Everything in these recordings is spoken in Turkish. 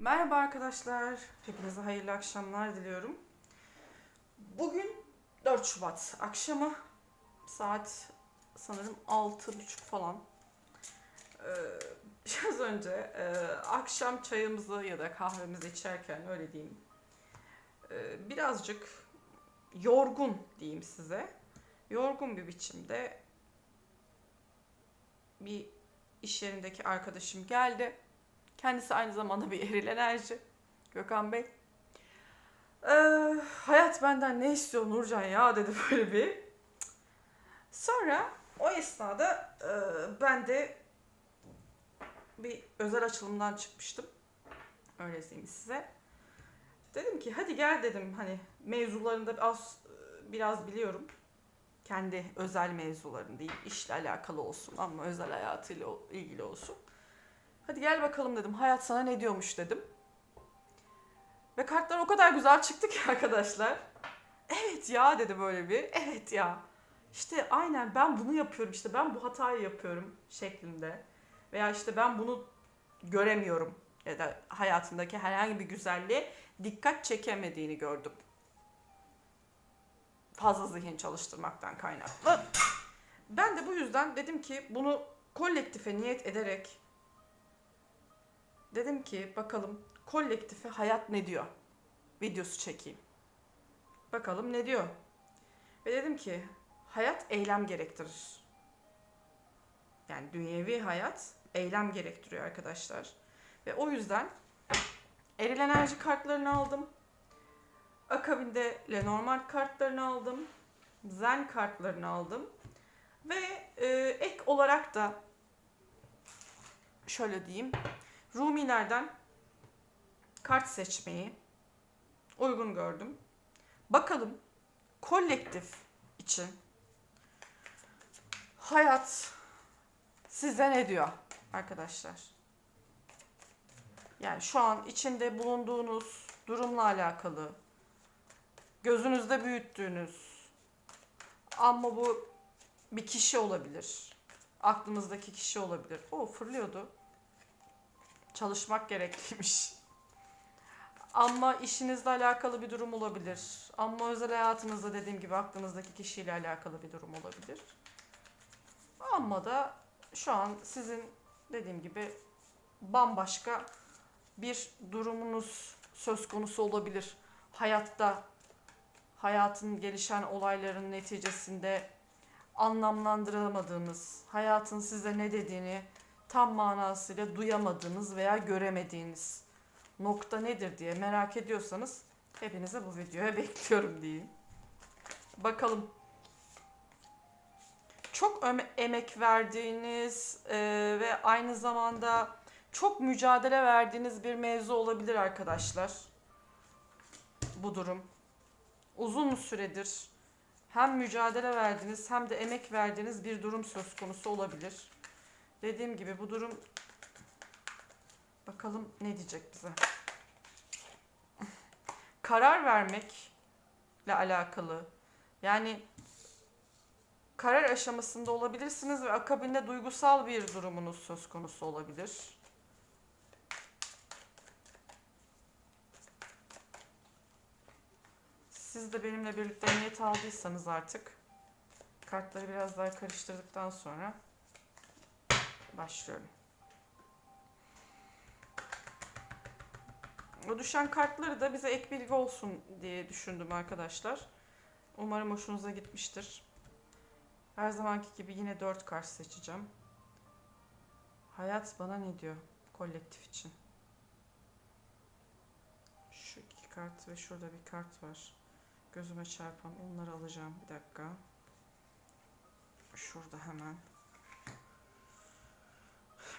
Merhaba arkadaşlar. Hepinize hayırlı akşamlar diliyorum. Bugün 4 Şubat akşamı saat sanırım 6.30 falan. Ee, biraz önce e, akşam çayımızı ya da kahvemizi içerken öyle diyeyim. e, birazcık yorgun diyeyim size. Yorgun bir biçimde bir iş yerindeki arkadaşım geldi. Kendisi aynı zamanda bir eril enerji. Gökhan Bey. Ee, hayat benden ne istiyor Nurcan ya dedi böyle bir. Sonra o esnada e, ben de bir özel açılımdan çıkmıştım. Öyle diyeyim size. Dedim ki hadi gel dedim hani mevzularında az biraz biliyorum. Kendi özel mevzularını değil, işle alakalı olsun ama özel hayatıyla ilgili olsun. Hadi gel bakalım dedim. Hayat sana ne diyormuş dedim. Ve kartlar o kadar güzel çıktı ki arkadaşlar. Evet ya dedi böyle bir. Evet ya. İşte aynen ben bunu yapıyorum işte ben bu hatayı yapıyorum şeklinde. Veya işte ben bunu göremiyorum ya da hayatındaki herhangi bir güzelliğe dikkat çekemediğini gördüm. Fazla zihin çalıştırmaktan kaynaklı. Ben de bu yüzden dedim ki bunu kolektife niyet ederek Dedim ki bakalım kolektife hayat ne diyor? Videosu çekeyim. Bakalım ne diyor? Ve dedim ki hayat eylem gerektirir. Yani dünyevi hayat eylem gerektiriyor arkadaşlar. Ve o yüzden eril enerji kartlarını aldım. Akabinde Lenormand kartlarını aldım. Zen kartlarını aldım. Ve e, ek olarak da şöyle diyeyim. Rumilerden kart seçmeyi uygun gördüm. Bakalım kolektif için hayat size ne diyor arkadaşlar? Yani şu an içinde bulunduğunuz durumla alakalı gözünüzde büyüttüğünüz ama bu bir kişi olabilir. Aklınızdaki kişi olabilir. O fırlıyordu çalışmak gerekliymiş. Ama işinizle alakalı bir durum olabilir. Ama özel hayatınızda dediğim gibi aklınızdaki kişiyle alakalı bir durum olabilir. Ama da şu an sizin dediğim gibi bambaşka bir durumunuz söz konusu olabilir. Hayatta hayatın gelişen olayların neticesinde anlamlandıramadığınız, hayatın size ne dediğini tam manasıyla duyamadığınız veya göremediğiniz nokta nedir diye merak ediyorsanız hepinize bu videoya bekliyorum diyeyim. Bakalım. Çok emek verdiğiniz e, ve aynı zamanda çok mücadele verdiğiniz bir mevzu olabilir arkadaşlar. Bu durum. Uzun süredir hem mücadele verdiğiniz hem de emek verdiğiniz bir durum söz konusu olabilir. Dediğim gibi bu durum bakalım ne diyecek bize. Karar vermekle alakalı. Yani karar aşamasında olabilirsiniz ve akabinde duygusal bir durumunuz söz konusu olabilir. Siz de benimle birlikte niyet aldıysanız artık kartları biraz daha karıştırdıktan sonra başlıyorum. O düşen kartları da bize ek bilgi olsun diye düşündüm arkadaşlar. Umarım hoşunuza gitmiştir. Her zamanki gibi yine 4 kart seçeceğim. Hayat bana ne diyor kolektif için? Şu iki kart ve şurada bir kart var. Gözüme çarpan onları alacağım. Bir dakika. Şurada hemen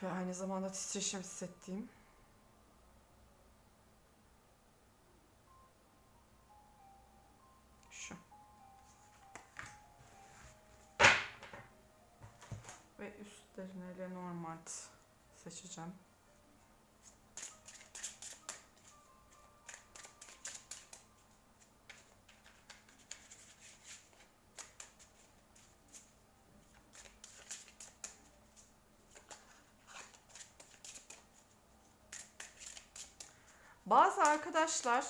ve aynı zamanda titreşim hissettiğim şu. Ve üstlerine Lenormand seçeceğim. Arkadaşlar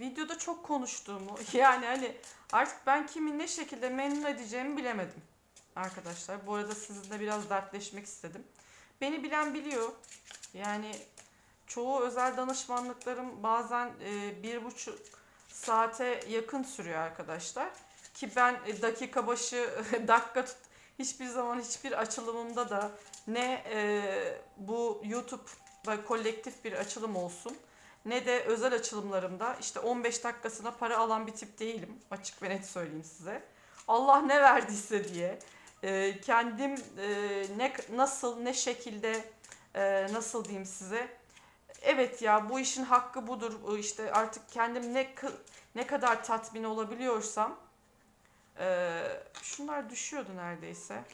videoda çok konuştuğumu yani hani artık ben kimi ne şekilde memnun edeceğimi bilemedim arkadaşlar. Bu arada sizinle biraz dertleşmek istedim. Beni bilen biliyor. Yani çoğu özel danışmanlıklarım bazen e, bir buçuk saate yakın sürüyor arkadaşlar. Ki ben e, dakika başı dakika tut, hiçbir zaman hiçbir açılımımda da ne e, bu YouTube kolektif bir açılım olsun ne de özel açılımlarımda işte 15 dakikasına para alan bir tip değilim. Açık ve net söyleyeyim size. Allah ne verdiyse diye e, kendim e, ne nasıl ne şekilde e, nasıl diyeyim size evet ya bu işin hakkı budur işte artık kendim ne ne kadar tatmin olabiliyorsam şunlar düşüyordu neredeyse.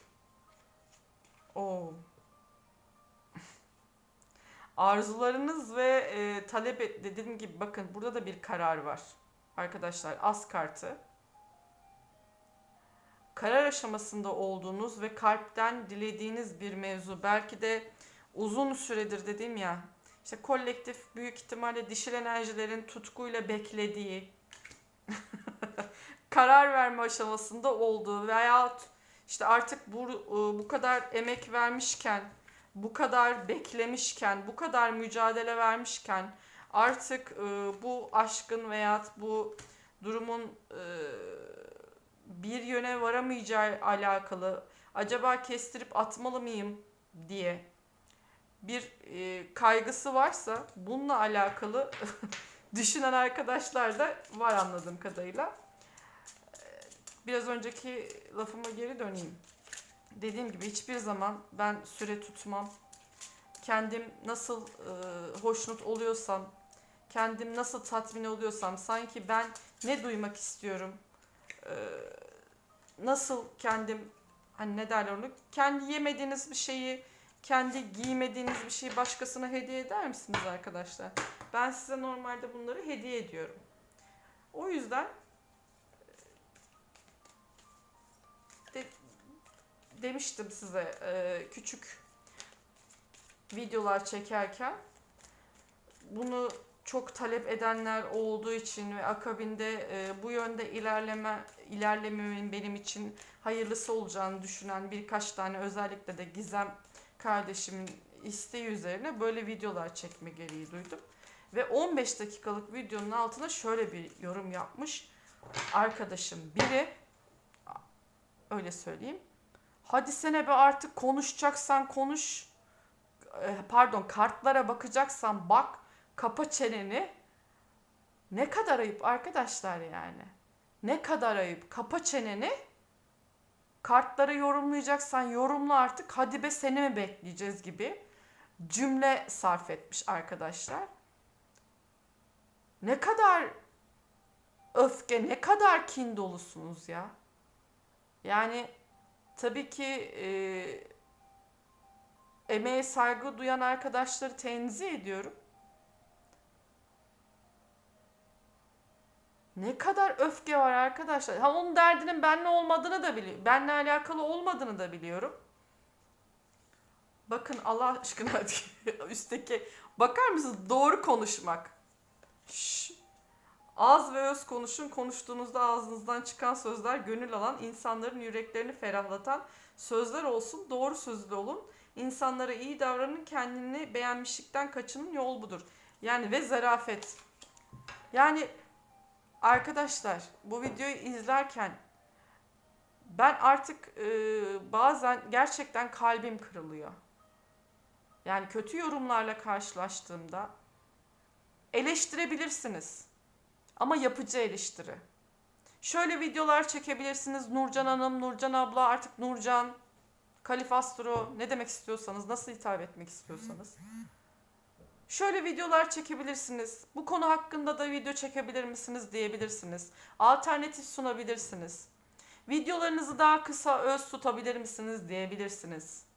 Oo. Arzularınız ve e, talep et, dediğim gibi bakın burada da bir karar var. Arkadaşlar az kartı. Karar aşamasında olduğunuz ve kalpten dilediğiniz bir mevzu. Belki de uzun süredir dedim ya. İşte kolektif büyük ihtimalle dişil enerjilerin tutkuyla beklediği karar verme aşamasında olduğu veya işte artık bu, bu kadar emek vermişken bu kadar beklemişken, bu kadar mücadele vermişken artık e, bu aşkın veya bu durumun e, bir yöne varamayacağı alakalı acaba kestirip atmalı mıyım diye bir e, kaygısı varsa bununla alakalı düşünen arkadaşlar da var anladığım kadarıyla. Biraz önceki lafıma geri döneyim dediğim gibi hiçbir zaman ben süre tutmam. Kendim nasıl e, hoşnut oluyorsam, kendim nasıl tatmin oluyorsam, sanki ben ne duymak istiyorum, e, nasıl kendim, hani ne derler onu, kendi yemediğiniz bir şeyi, kendi giymediğiniz bir şeyi başkasına hediye eder misiniz arkadaşlar? Ben size normalde bunları hediye ediyorum. O yüzden demiştim size e, küçük videolar çekerken bunu çok talep edenler olduğu için ve akabinde e, bu yönde ilerleme ilerlememin benim için hayırlısı olacağını düşünen birkaç tane özellikle de Gizem kardeşimin isteği üzerine böyle videolar çekme gereği duydum. Ve 15 dakikalık videonun altına şöyle bir yorum yapmış. Arkadaşım biri öyle söyleyeyim Hadi sene be artık konuşacaksan konuş. Eh, pardon kartlara bakacaksan bak. Kapa çeneni. Ne kadar ayıp arkadaşlar yani. Ne kadar ayıp. Kapa çeneni. Kartları yorumlayacaksan yorumla artık. Hadi be seni mi bekleyeceğiz gibi cümle sarf etmiş arkadaşlar. Ne kadar öfke, ne kadar kin dolusunuz ya. Yani Tabii ki e, emeğe saygı duyan arkadaşları tenzih ediyorum. Ne kadar öfke var arkadaşlar. Ha onun derdinin benle olmadığını da biliyorum. Benle alakalı olmadığını da biliyorum. Bakın Allah aşkına üstteki bakar mısınız? Doğru konuşmak. Şş, Az ve öz konuşun, konuştuğunuzda ağzınızdan çıkan sözler gönül alan, insanların yüreklerini ferahlatan sözler olsun, doğru sözlü olun. İnsanlara iyi davranın, kendini beğenmişlikten kaçının yol budur. Yani ve zarafet. Yani arkadaşlar bu videoyu izlerken ben artık e, bazen gerçekten kalbim kırılıyor. Yani kötü yorumlarla karşılaştığımda eleştirebilirsiniz ama yapıcı eleştiri. Şöyle videolar çekebilirsiniz. Nurcan Hanım, Nurcan abla, artık Nurcan, Kalifastro ne demek istiyorsanız, nasıl hitap etmek istiyorsanız. Şöyle videolar çekebilirsiniz. Bu konu hakkında da video çekebilir misiniz diyebilirsiniz. Alternatif sunabilirsiniz. Videolarınızı daha kısa öz tutabilir misiniz diyebilirsiniz.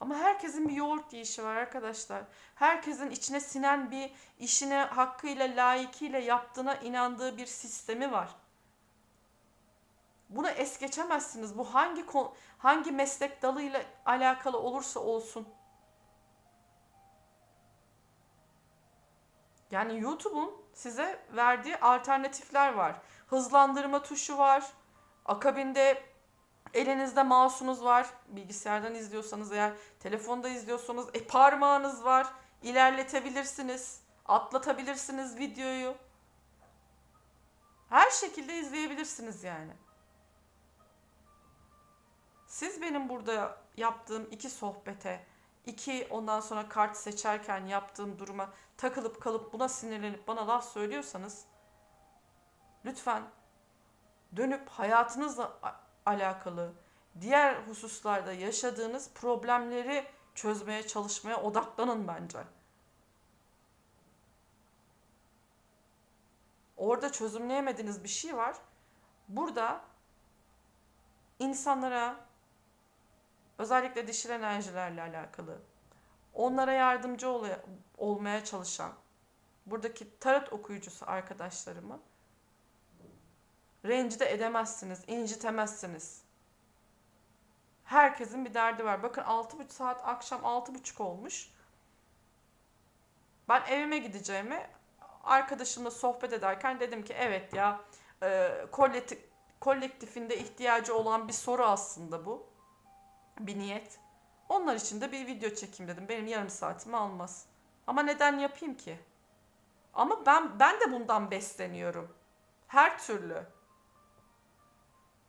Ama herkesin bir yoğurt yiyişi var arkadaşlar. Herkesin içine sinen bir işine hakkıyla, layıkıyla yaptığına inandığı bir sistemi var. Bunu es geçemezsiniz. Bu hangi hangi meslek dalıyla alakalı olursa olsun. Yani YouTube'un size verdiği alternatifler var. Hızlandırma tuşu var. Akabinde elinizde mouse'unuz var. Bilgisayardan izliyorsanız eğer telefonda izliyorsanız e parmağınız var. İlerletebilirsiniz. Atlatabilirsiniz videoyu. Her şekilde izleyebilirsiniz yani. Siz benim burada yaptığım iki sohbete, iki ondan sonra kart seçerken yaptığım duruma takılıp kalıp buna sinirlenip bana laf söylüyorsanız lütfen dönüp hayatınızla alakalı diğer hususlarda yaşadığınız problemleri çözmeye çalışmaya odaklanın bence. Orada çözümleyemediğiniz bir şey var. Burada insanlara özellikle dişil enerjilerle alakalı onlara yardımcı ol- olmaya çalışan buradaki tarot okuyucusu arkadaşlarımı rencide edemezsiniz, incitemezsiniz. Herkesin bir derdi var. Bakın 6.30 saat akşam 6.30 olmuş. Ben evime gideceğimi arkadaşımla sohbet ederken dedim ki evet ya e, kolektif, kolektifinde ihtiyacı olan bir soru aslında bu. Bir niyet. Onlar için de bir video çekeyim dedim. Benim yarım saatimi almaz. Ama neden yapayım ki? Ama ben ben de bundan besleniyorum. Her türlü.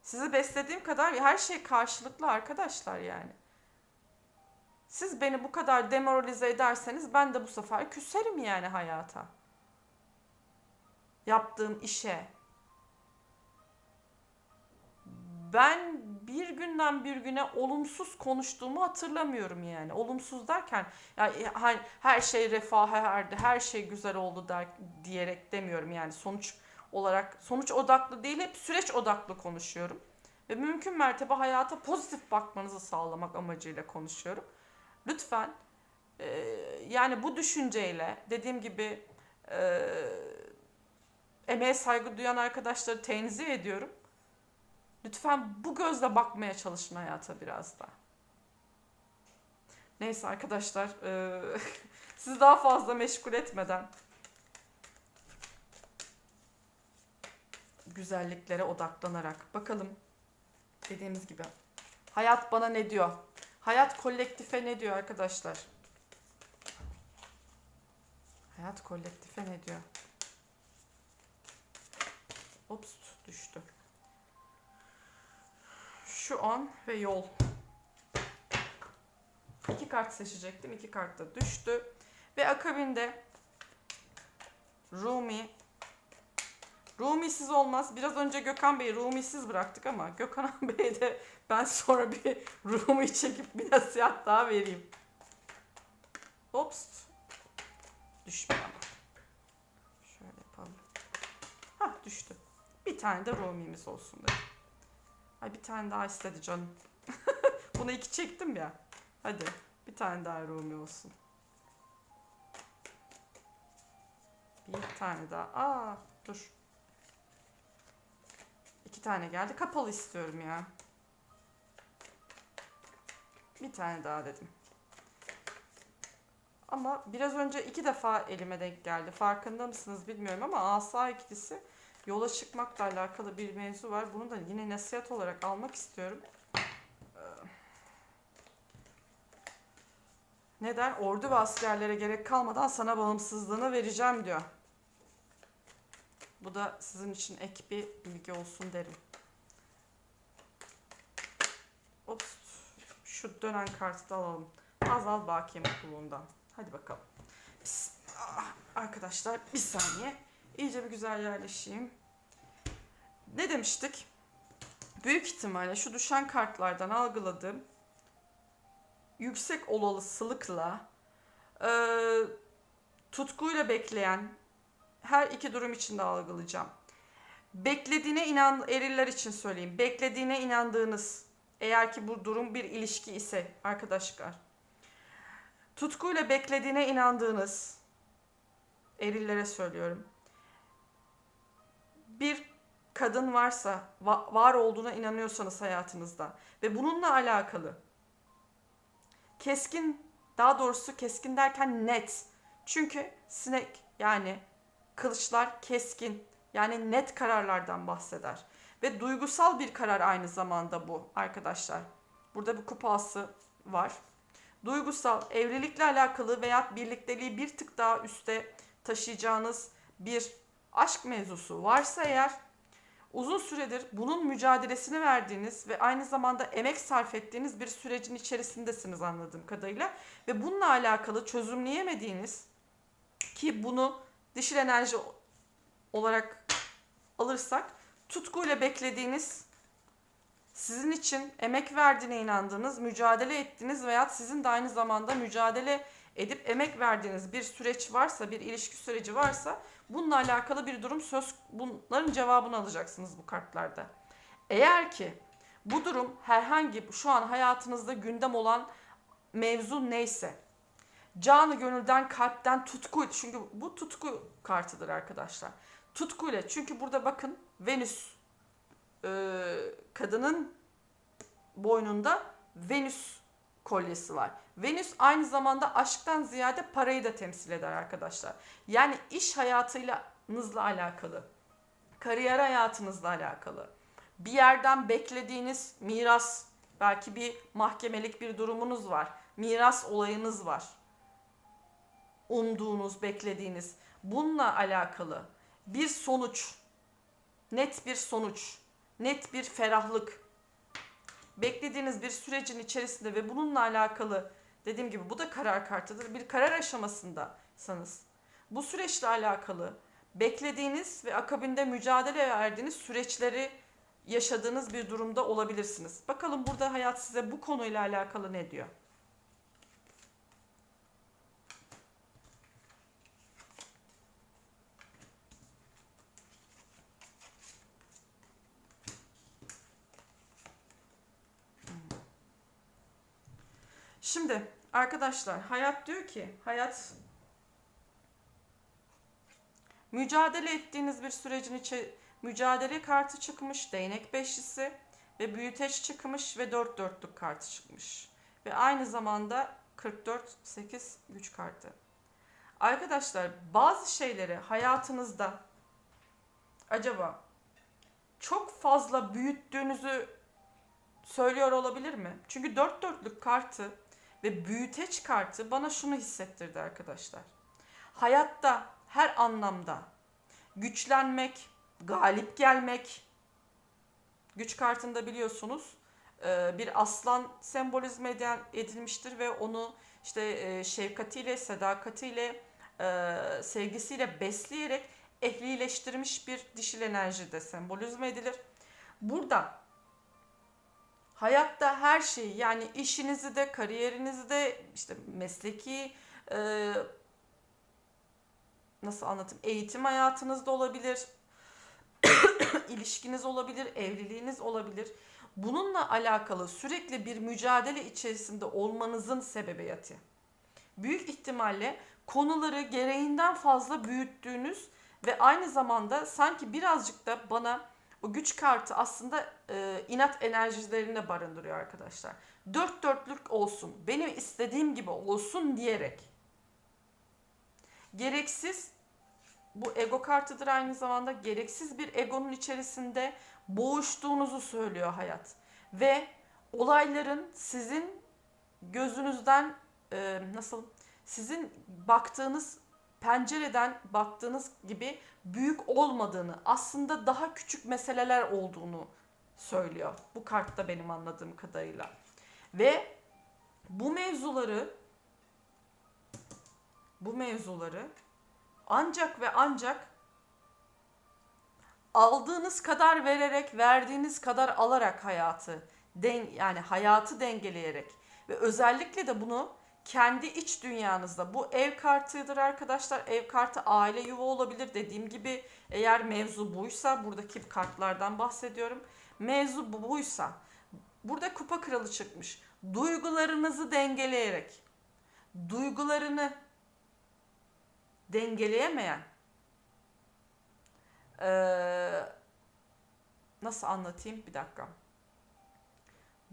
Sizi beslediğim kadar her şey karşılıklı arkadaşlar yani. Siz beni bu kadar demoralize ederseniz ben de bu sefer küserim yani hayata. Yaptığım işe. Ben bir günden bir güne olumsuz konuştuğumu hatırlamıyorum yani. Olumsuz derken yani her, her şey refaha erdi, her şey güzel oldu der, diyerek demiyorum yani sonuç olarak sonuç odaklı değil hep süreç odaklı konuşuyorum. Ve mümkün mertebe hayata pozitif bakmanızı sağlamak amacıyla konuşuyorum. Lütfen e, yani bu düşünceyle dediğim gibi e, emeğe saygı duyan arkadaşları tenzih ediyorum. Lütfen bu gözle bakmaya çalışın hayata biraz da. Neyse arkadaşlar e, sizi daha fazla meşgul etmeden güzelliklere odaklanarak bakalım dediğimiz gibi hayat bana ne diyor? Hayat kolektife ne diyor arkadaşlar? Hayat kolektife ne diyor? Ops düştü. Şu an ve yol. İki kart seçecektim. İki kart da düştü. Ve akabinde Rumi Rumi'siz olmaz. Biraz önce Gökhan Bey'i Rumi'siz bıraktık ama Gökhan Bey'e de ben sonra bir Rumi çekip bir nasihat daha vereyim. Ops. Düşmüyor ama. Şöyle yapalım. Hah düştü. Bir tane de Rumi'miz olsun dedim. Ay bir tane daha istedi canım. Bunu iki çektim ya. Hadi bir tane daha Rumi olsun. Bir tane daha. Aa dur. İki tane geldi. Kapalı istiyorum ya. Bir tane daha dedim. Ama biraz önce iki defa elime denk geldi. Farkında mısınız bilmiyorum ama asa ikilisi yola çıkmakla alakalı bir mevzu var. Bunu da yine nasihat olarak almak istiyorum. Neden? Ordu ve askerlere gerek kalmadan sana bağımsızlığını vereceğim diyor. Bu da sizin için ek bir bilgi olsun derim. Ops. Şu dönen kartı da alalım. Azal Baki mutluluğundan. Hadi bakalım. Bismillah. Arkadaşlar bir saniye. İyice bir güzel yerleşeyim. Ne demiştik? Büyük ihtimalle şu düşen kartlardan algıladığım yüksek olasılıkla e, tutkuyla bekleyen her iki durum için de algılayacağım. Beklediğine inan eriller için söyleyeyim. Beklediğine inandığınız eğer ki bu durum bir ilişki ise arkadaşlar. Tutkuyla beklediğine inandığınız erillere söylüyorum. Bir kadın varsa, va- var olduğuna inanıyorsanız hayatınızda ve bununla alakalı keskin, daha doğrusu keskin derken net, Çünkü sinek yani kılıçlar keskin yani net kararlardan bahseder. Ve duygusal bir karar aynı zamanda bu arkadaşlar. Burada bir kupası var. Duygusal, evlilikle alakalı veya birlikteliği bir tık daha üste taşıyacağınız bir aşk mevzusu varsa eğer uzun süredir bunun mücadelesini verdiğiniz ve aynı zamanda emek sarf ettiğiniz bir sürecin içerisindesiniz anladığım kadarıyla ve bununla alakalı çözümleyemediğiniz ki bunu dişil enerji olarak alırsak tutkuyla beklediğiniz sizin için emek verdiğine inandığınız, mücadele ettiğiniz veya sizin de aynı zamanda mücadele edip emek verdiğiniz bir süreç varsa, bir ilişki süreci varsa bununla alakalı bir durum söz bunların cevabını alacaksınız bu kartlarda. Eğer ki bu durum herhangi şu an hayatınızda gündem olan mevzu neyse canı gönülden kalpten tutku çünkü bu tutku kartıdır arkadaşlar. Tutkuyla çünkü burada bakın Venüs e, kadının boynunda Venüs kolyesi var. Venüs aynı zamanda aşktan ziyade parayı da temsil eder arkadaşlar. Yani iş hayatıyla alakalı, kariyer hayatınızla alakalı, bir yerden beklediğiniz miras, belki bir mahkemelik bir durumunuz var, miras olayınız var. Umduğunuz, beklediğiniz, bununla alakalı bir sonuç, net bir sonuç, net bir ferahlık, beklediğiniz bir sürecin içerisinde ve bununla alakalı dediğim gibi bu da karar kartıdır. Bir karar aşamasındaysanız bu süreçle alakalı beklediğiniz ve akabinde mücadele verdiğiniz süreçleri yaşadığınız bir durumda olabilirsiniz. Bakalım burada hayat size bu konuyla alakalı ne diyor? Şimdi arkadaşlar hayat diyor ki hayat mücadele ettiğiniz bir sürecin içi mücadele kartı çıkmış, değnek beşlisi ve büyüteç çıkmış ve dört dörtlük kartı çıkmış. Ve aynı zamanda 44 8 güç kartı. Arkadaşlar bazı şeyleri hayatınızda acaba çok fazla büyüttüğünüzü söylüyor olabilir mi? Çünkü dört dörtlük kartı ve büyüteç kartı bana şunu hissettirdi arkadaşlar. Hayatta her anlamda güçlenmek, galip gelmek, güç kartında biliyorsunuz e, bir aslan sembolizme edilmiştir ve onu işte e, şefkatiyle, sadakatiyle, e, sevgisiyle besleyerek ehlileştirmiş bir dişil enerji de sembolizme edilir. Burada hayatta her şeyi yani işinizi de kariyerinizi de işte mesleki e, nasıl anlatayım eğitim hayatınızda olabilir ilişkiniz olabilir evliliğiniz olabilir. Bununla alakalı sürekli bir mücadele içerisinde olmanızın sebebiyeti. Büyük ihtimalle konuları gereğinden fazla büyüttüğünüz ve aynı zamanda sanki birazcık da bana o güç kartı aslında e, inat enerjilerini barındırıyor arkadaşlar. Dört dörtlük olsun, benim istediğim gibi olsun diyerek gereksiz bu ego kartıdır aynı zamanda gereksiz bir egonun içerisinde boğuştuğunuzu söylüyor hayat. Ve olayların sizin gözünüzden e, nasıl sizin baktığınız pencereden baktığınız gibi büyük olmadığını, aslında daha küçük meseleler olduğunu söylüyor. Bu kartta benim anladığım kadarıyla. Ve bu mevzuları bu mevzuları ancak ve ancak aldığınız kadar vererek, verdiğiniz kadar alarak hayatı den yani hayatı dengeleyerek ve özellikle de bunu kendi iç dünyanızda bu ev kartıdır arkadaşlar. Ev kartı aile yuva olabilir. Dediğim gibi eğer mevzu buysa buradaki kartlardan bahsediyorum. Mevzu bu buysa burada kupa kralı çıkmış. Duygularınızı dengeleyerek duygularını dengeleyemeyen ee, nasıl anlatayım bir dakika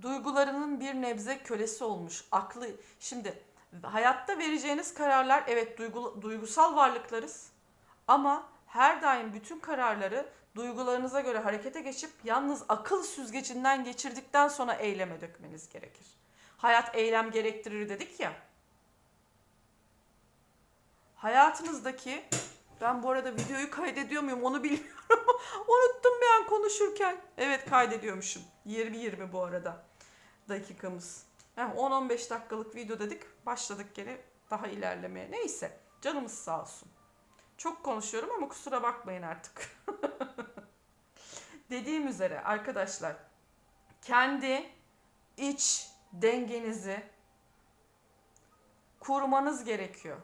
duygularının bir nebze kölesi olmuş. Aklı şimdi Hayatta vereceğiniz kararlar evet duygu, duygusal varlıklarız. Ama her daim bütün kararları duygularınıza göre harekete geçip yalnız akıl süzgecinden geçirdikten sonra eyleme dökmeniz gerekir. Hayat eylem gerektirir dedik ya. Hayatınızdaki ben bu arada videoyu kaydediyor muyum onu bilmiyorum. Unuttum bir an konuşurken. Evet kaydediyormuşum. 20-20 bu arada dakikamız. Yani 10-15 dakikalık video dedik. Başladık gene daha ilerlemeye. Neyse canımız sağ olsun. Çok konuşuyorum ama kusura bakmayın artık. Dediğim üzere arkadaşlar kendi iç dengenizi kurmanız gerekiyor.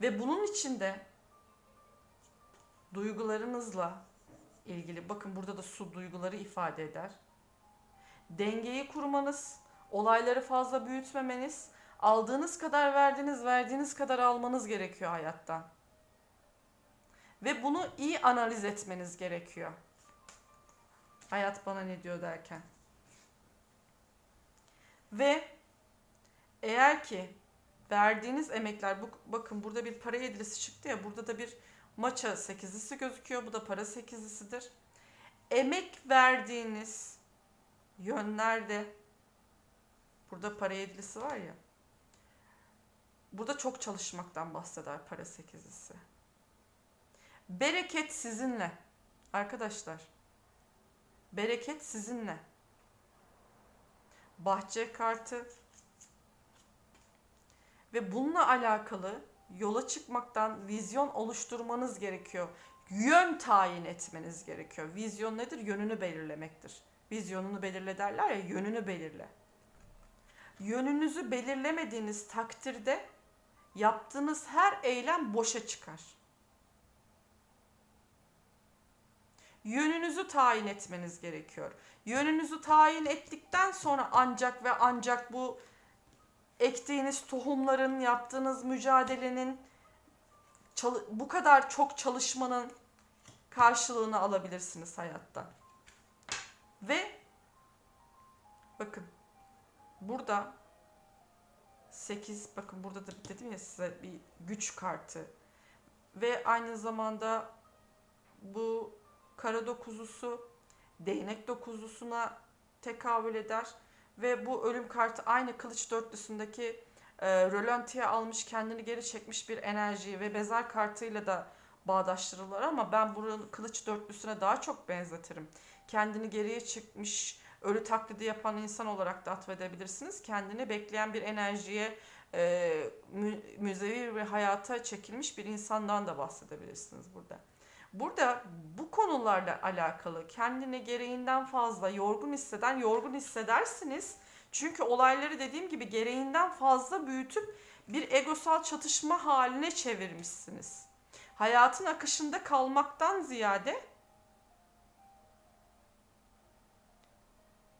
Ve bunun için de duygularınızla ilgili bakın burada da su duyguları ifade eder. Dengeyi kurmanız, olayları fazla büyütmemeniz, aldığınız kadar verdiğiniz, verdiğiniz kadar almanız gerekiyor hayattan. Ve bunu iyi analiz etmeniz gerekiyor. Hayat bana ne diyor derken. Ve eğer ki verdiğiniz emekler bu, bakın burada bir para yedilisi çıktı ya burada da bir maça sekizlisi gözüküyor. Bu da para sekizlisidir. Emek verdiğiniz yönlerde burada para yedilisi var ya. Burada çok çalışmaktan bahseder para sekizlisi. Bereket sizinle. Arkadaşlar. Bereket sizinle. Bahçe kartı ve bununla alakalı yola çıkmaktan vizyon oluşturmanız gerekiyor. Yön tayin etmeniz gerekiyor. Vizyon nedir? Yönünü belirlemektir. Vizyonunu belirle derler ya, yönünü belirle. Yönünüzü belirlemediğiniz takdirde yaptığınız her eylem boşa çıkar. Yönünüzü tayin etmeniz gerekiyor. Yönünüzü tayin ettikten sonra ancak ve ancak bu ektiğiniz tohumların, yaptığınız mücadelenin, bu kadar çok çalışmanın karşılığını alabilirsiniz hayatta. Ve bakın burada 8 bakın burada da dedim ya size bir güç kartı. Ve aynı zamanda bu kara dokuzusu değnek dokuzusuna tekabül eder. Ve bu ölüm kartı aynı kılıç dörtlüsündeki e, rölantiye almış kendini geri çekmiş bir enerji ve bezer kartıyla da bağdaştırılır ama ben buranın kılıç dörtlüsüne daha çok benzetirim. Kendini geriye çıkmış, ölü taklidi yapan insan olarak da atfedebilirsiniz. Kendini bekleyen bir enerjiye, e, mü, müzevi ve hayata çekilmiş bir insandan da bahsedebilirsiniz burada. Burada bu konularla alakalı kendini gereğinden fazla yorgun hisseden yorgun hissedersiniz. Çünkü olayları dediğim gibi gereğinden fazla büyütüp bir egosal çatışma haline çevirmişsiniz. Hayatın akışında kalmaktan ziyade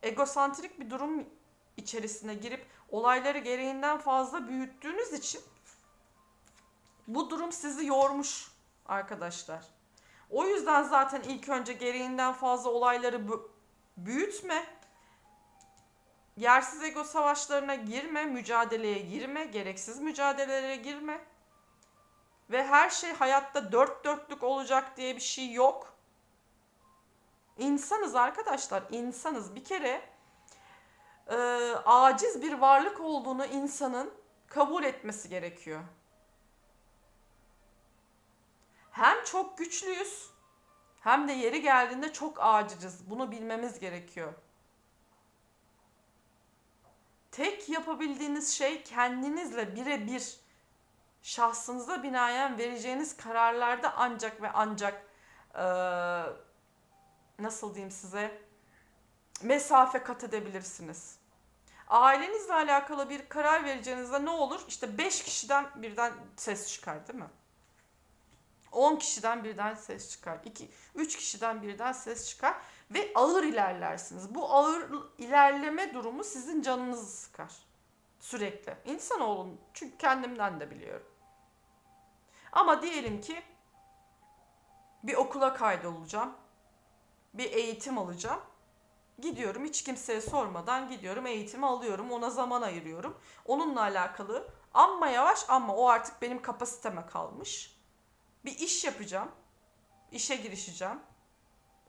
egosantrik bir durum içerisine girip olayları gereğinden fazla büyüttüğünüz için bu durum sizi yormuş arkadaşlar. O yüzden zaten ilk önce gereğinden fazla olayları büyütme. Yersiz ego savaşlarına girme, mücadeleye girme, gereksiz mücadelelere girme. Ve her şey hayatta dört dörtlük olacak diye bir şey yok. İnsanız arkadaşlar, insanız. Bir kere e, aciz bir varlık olduğunu insanın kabul etmesi gerekiyor. Hem çok güçlüyüz hem de yeri geldiğinde çok aciziz. Bunu bilmemiz gerekiyor. Tek yapabildiğiniz şey kendinizle birebir şahsınıza binaen vereceğiniz kararlarda ancak ve ancak ee, nasıl diyeyim size mesafe kat edebilirsiniz. Ailenizle alakalı bir karar vereceğinizde ne olur? İşte 5 kişiden birden ses çıkar değil mi? 10 kişiden birden ses çıkar. 2 3 kişiden birden ses çıkar ve ağır ilerlersiniz. Bu ağır ilerleme durumu sizin canınızı sıkar. Sürekli. İnsanoğlum çünkü kendimden de biliyorum. Ama diyelim ki bir okula kaydolacağım. Bir eğitim alacağım. Gidiyorum hiç kimseye sormadan gidiyorum eğitimi alıyorum ona zaman ayırıyorum. Onunla alakalı amma yavaş ama o artık benim kapasiteme kalmış. Bir iş yapacağım. işe girişeceğim.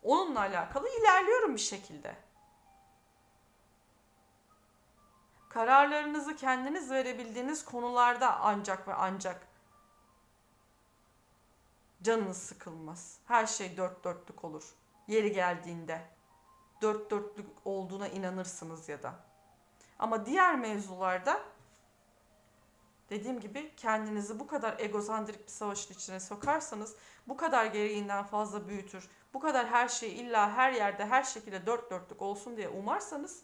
Onunla alakalı ilerliyorum bir şekilde. Kararlarınızı kendiniz verebildiğiniz konularda ancak ve ancak canınız sıkılmaz. Her şey dört dörtlük olur. Yeri geldiğinde dört dörtlük olduğuna inanırsınız ya da. Ama diğer mevzularda dediğim gibi kendinizi bu kadar egosantrik bir savaşın içine sokarsanız, bu kadar gereğinden fazla büyütür, bu kadar her şey illa her yerde her şekilde dört dörtlük olsun diye umarsanız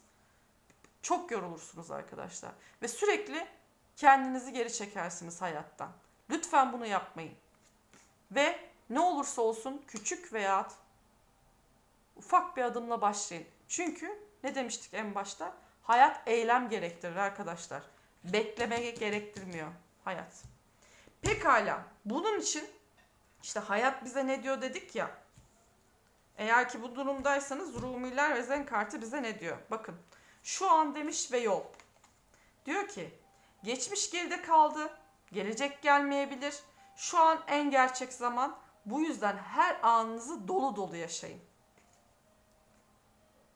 çok yorulursunuz arkadaşlar. Ve sürekli kendinizi geri çekersiniz hayattan. Lütfen bunu yapmayın. Ve ne olursa olsun küçük veya ufak bir adımla başlayın. Çünkü ne demiştik en başta? Hayat eylem gerektirir arkadaşlar. Bekleme gerektirmiyor hayat. Pekala. Bunun için işte hayat bize ne diyor dedik ya. Eğer ki bu durumdaysanız Rumiler ve Zen kartı bize ne diyor? Bakın. Şu an demiş ve yol. Diyor ki geçmiş geride kaldı. Gelecek gelmeyebilir. Şu an en gerçek zaman. Bu yüzden her anınızı dolu dolu yaşayın.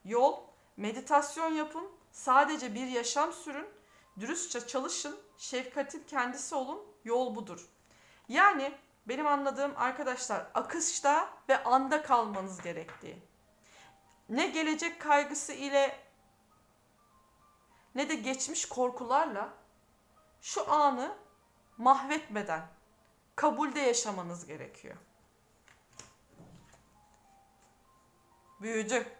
Yol, meditasyon yapın, sadece bir yaşam sürün, dürüstçe çalışın, şefkatin kendisi olun, yol budur. Yani benim anladığım arkadaşlar akışta ve anda kalmanız gerektiği. Ne gelecek kaygısı ile ne de geçmiş korkularla şu anı mahvetmeden kabulde yaşamanız gerekiyor. Büyücü.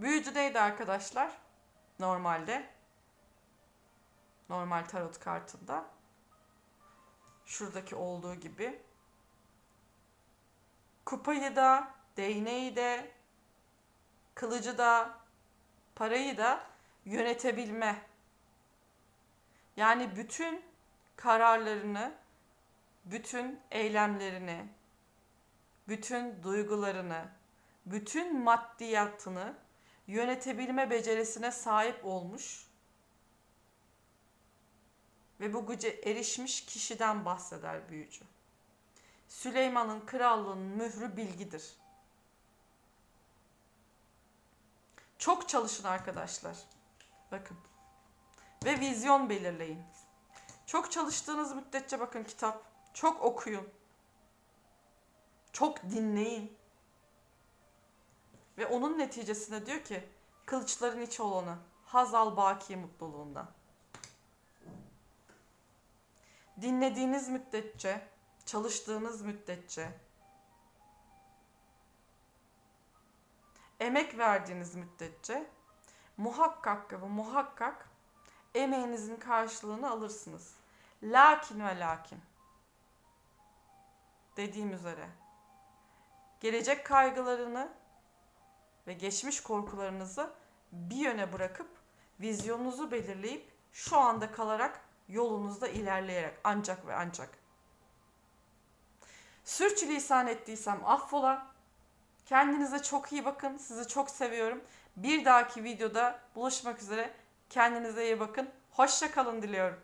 Büyücü neydi arkadaşlar? Normalde. Normal tarot kartında. Şuradaki olduğu gibi. Kupayı da, değneği de, kılıcı da, parayı da yönetebilme. Yani bütün kararlarını, bütün eylemlerini, bütün duygularını, bütün maddiyatını yönetebilme becerisine sahip olmuş ve bu güce erişmiş kişiden bahseder büyücü. Süleyman'ın krallığının mührü bilgidir. Çok çalışın arkadaşlar. Bakın. Ve vizyon belirleyin. Çok çalıştığınız müddetçe bakın kitap. Çok okuyun. Çok dinleyin. Ve onun neticesinde diyor ki kılıçların içi olanı Hazal Baki mutluluğundan. Dinlediğiniz müddetçe, çalıştığınız müddetçe, emek verdiğiniz müddetçe muhakkak ve muhakkak emeğinizin karşılığını alırsınız. Lakin ve lakin dediğim üzere gelecek kaygılarını ve geçmiş korkularınızı bir yöne bırakıp vizyonunuzu belirleyip şu anda kalarak yolunuzda ilerleyerek ancak ve ancak. Sürçülisan ettiysem affola. Kendinize çok iyi bakın. Sizi çok seviyorum. Bir dahaki videoda buluşmak üzere. Kendinize iyi bakın. Hoşça kalın diliyorum.